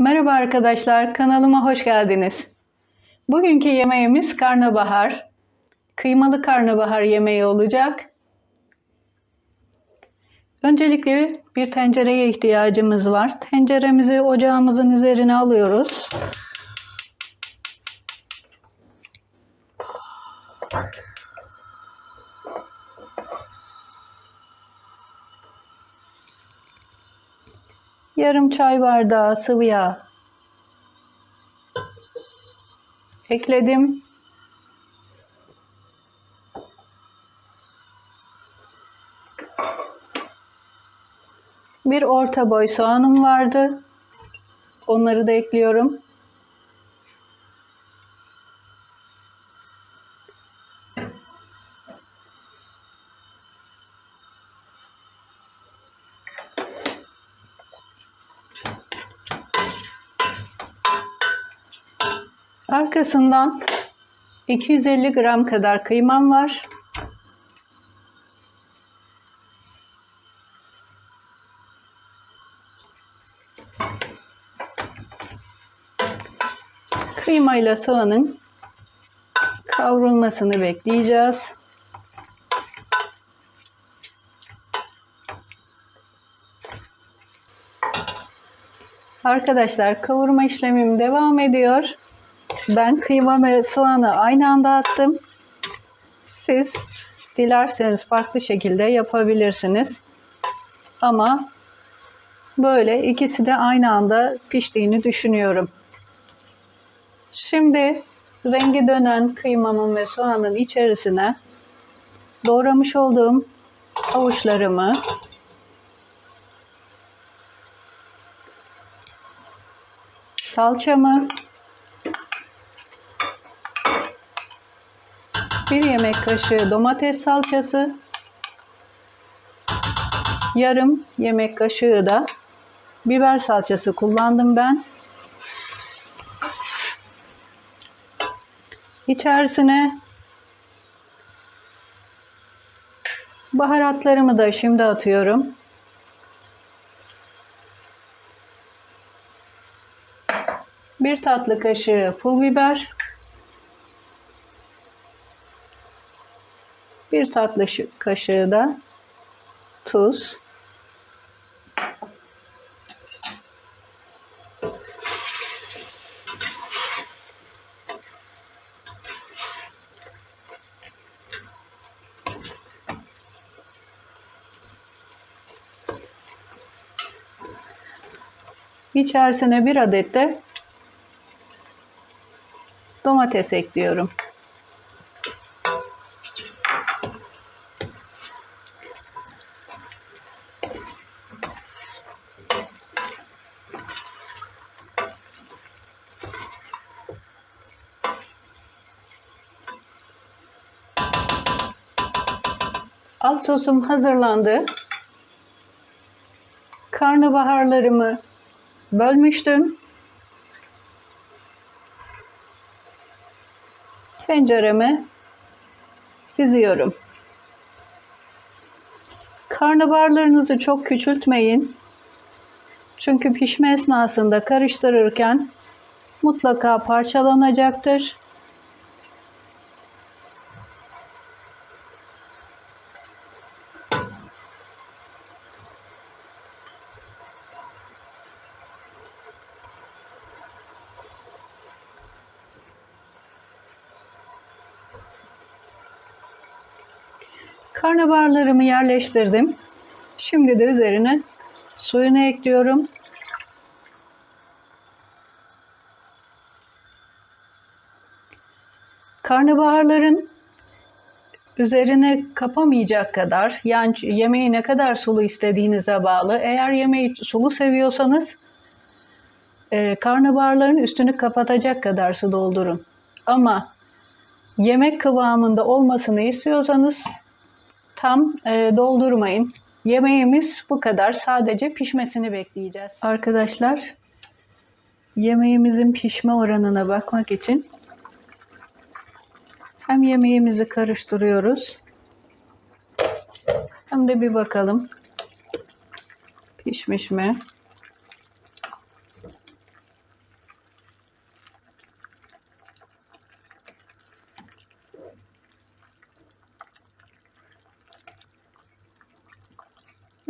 Merhaba arkadaşlar, kanalıma hoş geldiniz. Bugünkü yemeğimiz karnabahar. Kıymalı karnabahar yemeği olacak. Öncelikle bir tencereye ihtiyacımız var. Tenceremizi ocağımızın üzerine alıyoruz. Yarım çay bardağı sıvı yağ ekledim. Bir orta boy soğanım vardı. Onları da ekliyorum. Arkasından 250 gram kadar kıymam var. Kıyma ile soğanın kavrulmasını bekleyeceğiz. Arkadaşlar kavurma işlemim devam ediyor. Ben kıyma ve soğanı aynı anda attım. Siz dilerseniz farklı şekilde yapabilirsiniz. Ama böyle ikisi de aynı anda piştiğini düşünüyorum. Şimdi rengi dönen kıymamın ve soğanın içerisine doğramış olduğum havuçlarımı salçamı bir yemek kaşığı domates salçası yarım yemek kaşığı da biber salçası kullandım ben. İçerisine baharatlarımı da şimdi atıyorum. Bir tatlı kaşığı pul biber. Bir tatlı kaşığı da tuz. İçerisine bir adet de domates ekliyorum. Alt sosum hazırlandı. Karnabaharlarımı bölmüştüm. Tencereme diziyorum. Karnabaharlarınızı çok küçültmeyin. Çünkü pişme esnasında karıştırırken mutlaka parçalanacaktır. Karnabaharlarımı yerleştirdim. Şimdi de üzerine suyunu ekliyorum. Karnabaharların üzerine kapamayacak kadar yani yemeği ne kadar sulu istediğinize bağlı. Eğer yemeği sulu seviyorsanız e, karnabaharların üstünü kapatacak kadar su doldurun. Ama yemek kıvamında olmasını istiyorsanız tam e, doldurmayın. Yemeğimiz bu kadar. Sadece pişmesini bekleyeceğiz. Arkadaşlar yemeğimizin pişme oranına bakmak için hem yemeğimizi karıştırıyoruz hem de bir bakalım pişmiş mi?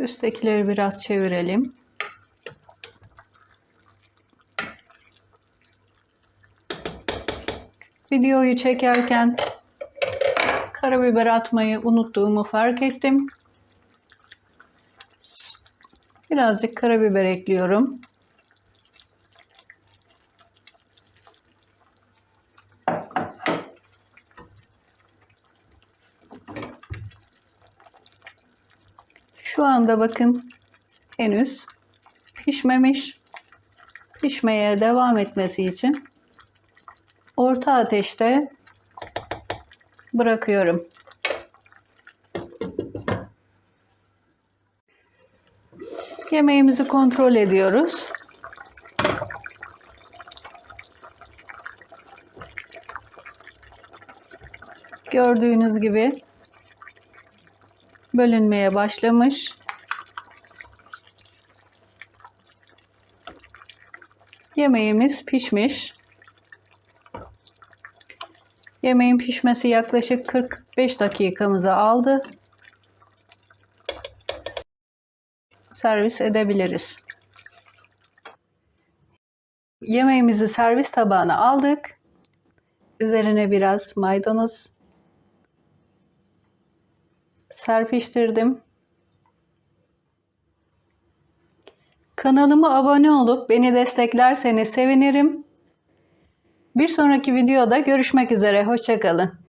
Üsttekileri biraz çevirelim. Videoyu çekerken karabiber atmayı unuttuğumu fark ettim. Birazcık karabiber ekliyorum. Şu anda bakın henüz pişmemiş. Pişmeye devam etmesi için orta ateşte bırakıyorum. Yemeğimizi kontrol ediyoruz. Gördüğünüz gibi bölünmeye başlamış. Yemeğimiz pişmiş. Yemeğin pişmesi yaklaşık 45 dakikamızı aldı. Servis edebiliriz. Yemeğimizi servis tabağına aldık. Üzerine biraz maydanoz serpiştirdim. Kanalıma abone olup beni desteklerseniz sevinirim. Bir sonraki videoda görüşmek üzere. Hoşçakalın.